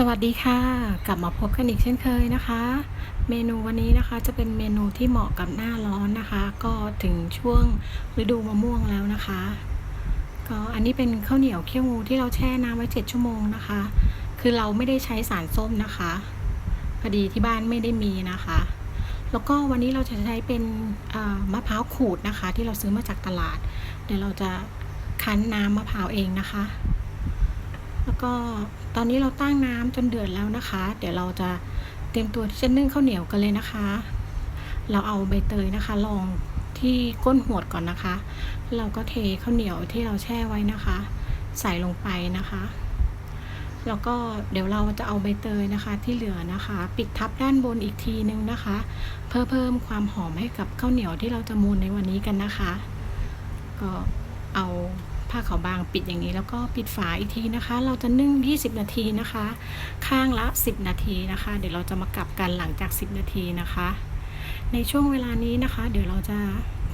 สวัสดีค่ะ กลับมาพบกันอีกเช่นเคยนะคะ เมนูวันนี้นะคะจะเป็นเมนูที่เหมาะกับหน้าร้อนนะคะ ก็ถึงช่วงฤดูมะม่วงแล้วนะคะ ก็อันนี้เป็นข้าวเหนียวเคี่ยวงูที่เราแช่น้ำไว้ 7 ชั่วโมงนะคะ คือเราไม่ได้ใช้สารส้มนะคะพอดีที่บ้านไม่ได้มีนะคะ แล้วก็วันนี้เราจะใช้เป็นมะพร้าวขูดนะคะ ที่เราซื้อมาจากตลาด เดี๋ยวเราจะคั้นน้ำมะพร้าวเองนะคะ ก็ตอนนี้เราตั้งน้ำจนเดือดแล้วนะคะ เดี๋ยวเราจะเตรียมตัวที่จะนึ่งข้าวเหนียวกันเลยนะคะ เราเอาใบเตยนะคะลองที่ก้นหวดก่อนนะคะ เราก็เทข้าวเหนียวที่เราแช่ไว้นะคะ ใส่ลงไปนะคะ แล้วก็เดี๋ยวเราจะเอาใบเตยนะคะที่เหลือนะคะ ปิดทับด้านบนอีกทีนึงนะคะ เพื่อเพิ่มความหอมให้กับข้าวเหนียวที่เราจะมูนในวันนี้กันนะคะ ก็เอา ผ้าขาวบางปิดอย่างนี้แล้วก็ปิดฝาอีกทีนะคะ เราจะนึ่ง 20 นาทีนะคะ ข้างละ 10 นาทีนะคะ เดี๋ยวเราจะมากลับกันหลังจาก 10 นาทีนะคะ ในช่วงเวลานี้นะคะ เดี๋ยวเราจะ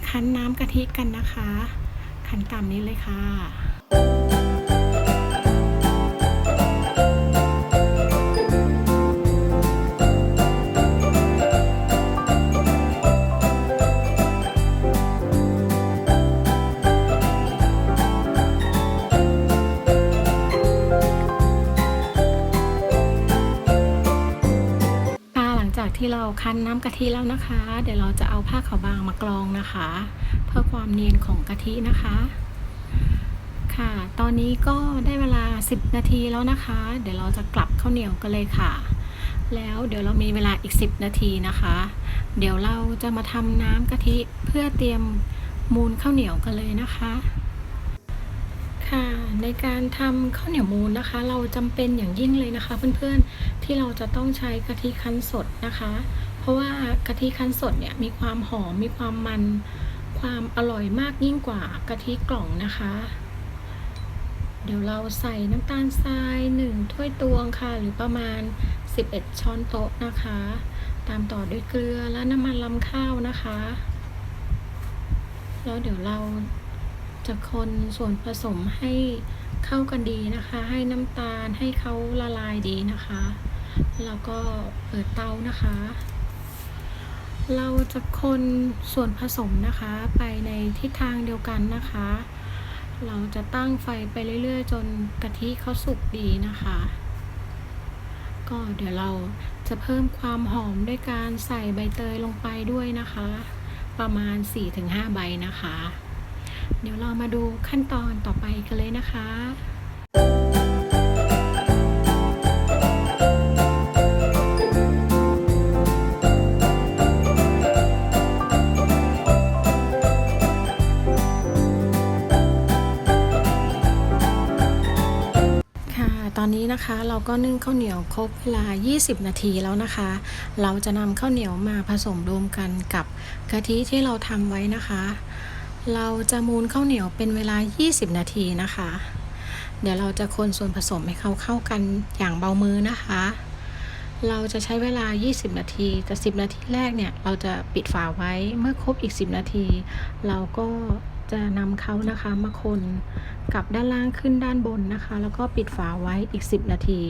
คั้นน้ำกะทิกันนะคะ คั้นตามนี้เลยค่ะค่ะ เราคั้นน้ำกะทิแล้วนะคะ เดี๋ยวเราจะเอาผ้าขาวบางมากรองนะคะ เพื่อความเนียนของกะทินะคะ ค่ะ ตอนนี้ก็ได้เวลา 10 นาทีแล้วนะคะ เดี๋ยวเราจะกลับข้าวเหนียวกันเลยค่ะ แล้วเดี๋ยวเรามีเวลาอีก 10 นาทีนะคะ เดี๋ยวเราจะมาทำน้ำกะทิเพื่อเตรียมมูลข้าวเหนียวกันเลยนะคะ ค่ะในการทำข้าวเหนียวมูนนะคะ เราจำเป็นอย่างยิ่งเลยนะคะ เพื่อนๆที่เราจะต้องใช้กะทิคั้นสดนะคะ เพราะว่ากะทิคั้นสดเนี่ยมีความหอมมีความมัน ความอร่อยมากยิ่งกว่ากะทิกล่องนะคะ เดี๋ยวเราใส่น้ำตาลทราย1ถ้วยตวงค่ะ หรือประมาณ 11 ช้อนโต๊ะนะคะ ตามต่อด้วยเกลือและน้ำมันลำข้าวนะคะ แล้วเดี๋ยวเรา จะคนส่วนผสมให้เข้ากันดีนะคะ ให้น้ำตาลให้เขาละลายดีนะคะ แล้วก็เปิดเตานะคะ เราจะคนส่วนผสมนะคะไปในทิศทางเดียวกันนะคะ เราจะตั้งไฟไปเรื่อยๆ จนกะทิเขาสุกดีนะคะ ก็เดี๋ยวเราจะเพิ่มความหอมด้วยการใส่ใบเตยลงไปด้วยนะคะ ประมาณ 4-5 ใบนะคะ เดี๋ยวเรามาดูขั้นตอนต่อไปกันเลยนะคะค่ะตอนนี้นะคะเราก็นึ่งข้าวเหนียวครบเวลา 20 นาทีแล้วนะคะ เราจะนำข้าวเหนียวมาผสมรวมกันกับกะทิที่เราทำไว้นะคะ เราจะมูนข้าวเหนียวเป็นเวลา 20 นาทีนะคะ เดี๋ยวเราจะคนส่วนผสมให้เขาเข้ากันอย่างเบามือนะคะ เราจะใช้เวลา 20 นาทีแต่ 10 นาทีแรกเนี่ย เราจะปิดฝาไว้เมื่อครบอีก 10 นาที เราก็จะนำเขานะคะมาคนกับด้านล่างขึ้นด้านบนนะคะ แล้วก็ปิดฝาไว้อีก 10 นาที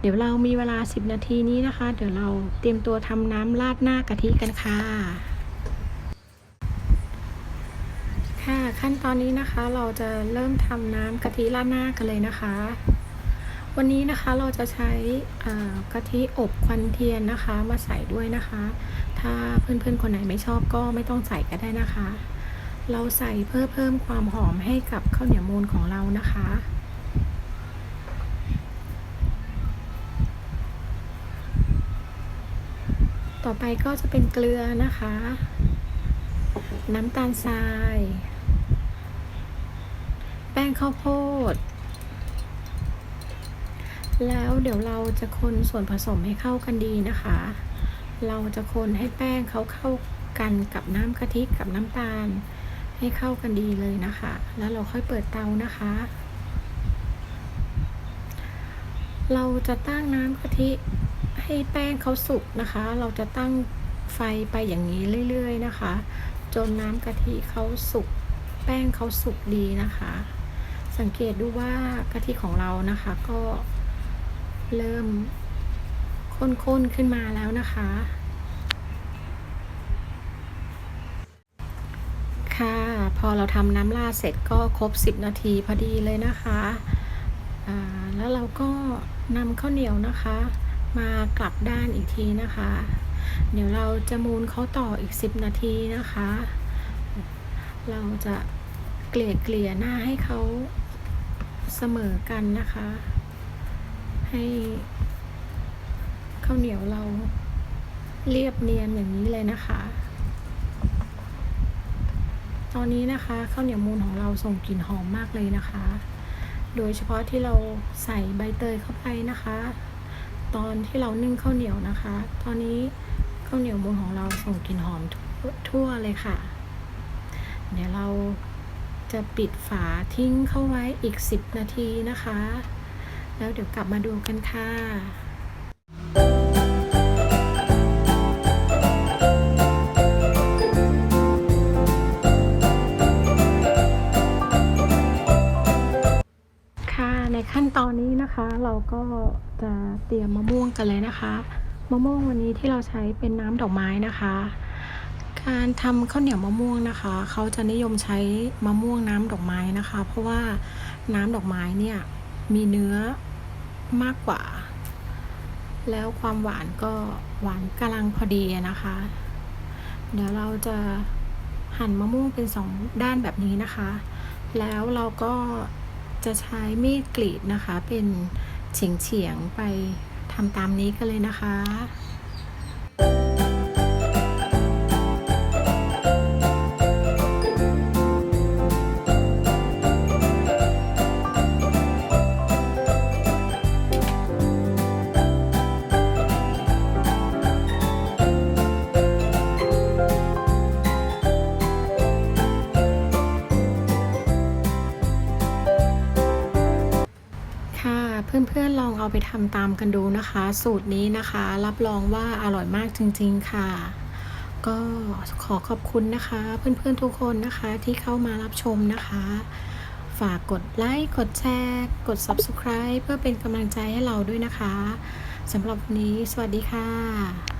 เดี๋ยวเรามีเวลา 10 นาทีนี้นะคะ เดี๋ยวเราเตรียมตัวทำน้ำราดหน้ากะทิกันค่ะ่ะขั้นตอนนี้นะคะเราจะเริ่มทำน้ำกะทิราดหน้ากันเลยนะคะ วันนี้นะคะเราจะใช้กะทิอบควันเทียนนะคะ มาใส่ด้วยนะคะ ถ้าเพื่อนๆคนไหนไม่ชอบก็ไม่ต้องใส่ก็ได้นะคะ เราใส่เพื่อเพิ่มความหอมให้กับข้าวเหนียวมูนของเรานะคะต่อไปก็จะเป็นเกลือนะคะ น้ำตาลทราย แป้งข้าวโพด แล้วเดี๋ยวเราจะคนส่วนผสมให้เข้ากันดีนะคะ เราจะคนให้แป้งเขาเข้ากันกับน้ำกะทิกับน้ำตาล ให้เข้ากันดีเลยนะคะ แล้วเราค่อยเปิดเตานะคะ เราจะตั้งน้ำกะทิให้แป้งเขาสุกนะคะ เราจะตั้งไฟไปอย่างนี้เรื่อย ๆ นะคะ จนน้ำกะทิเขาสุก แป้งเขาสุกดีนะคะ สังเกตดูว่ากะทิของเรานะคะ ก็เริ่มข้นๆขึ้นมาแล้วนะคะ ค่ะ พอเราทำน้ำราดเสร็จก็ครบ 10 นาทีพอดีเลยนะคะแล้วเราก็นำข้าวเหนียวนะคะ มากลับด้านอีกทีนะคะ เดี๋ยวเราจะมูนเขาต่ออีก 10 นาทีนะคะ เราจะเกลี่ยเกลี่ยหน้าให้เขา เสมอกันนะคะ ให้ข้าวเหนียวเราเรียบเนียนอย่างนี้เลยนะคะ ตอนนี้นะคะข้าวเหนียวมูนของเราส่งกลิ่นหอมมากเลยนะคะ โดยเฉพาะที่เราใส่ใบเตยเข้าไปนะคะ ตอนที่เรานึ่งข้าวเหนียวนะคะ ตอนนี้ข้าวเหนียวมูนของเราส่งกลิ่นหอมทั่วทั่วเลยค่ะ เดี๋ยวเรา จะปิดฝาทิ้งเข้าไว้อีก 10 นาทีนะคะ แล้วเดี๋ยวกลับมาดูกันค่ะค่ะในขั้นตอนนี้นะคะเราก็จะเตรียมมะม่วงกันเลยนะคะ มะม่วงวันนี้ที่เราใช้เป็นน้ำดอกไม้นะคะ การทำข้าวเหนียวมะม่วงนะคะ เขาจะนิยมใช้มะม่วงน้ำดอกไม้นะคะ เพราะว่าน้ำดอกไม้เนี่ยมีเนื้อมากกว่า แล้วความหวานก็หวานกำลังพอดีนะคะ เดี๋ยวเราจะหั่นมะม่วงเป็นสองด้านแบบนี้นะคะ แล้วเราก็จะใช้มีดกรีดนะคะ เป็นเฉียงๆไปทำตามนี้กันเลยนะคะ เอาไปทำตามกันดูนะคะ สูตรนี้นะคะ รับรองว่าอร่อยมากจริง ๆ ค่ะ ก็ขอขอบคุณนะคะ เพื่อนๆทุกคนนะคะที่เข้ามารับชมนะคะ ฝากกดไลค์กดแชร์ กด Subscribe เพื่อเป็นกำลังใจให้เราด้วยนะคะสำหรับวันนี้ สวัสดีค่ะ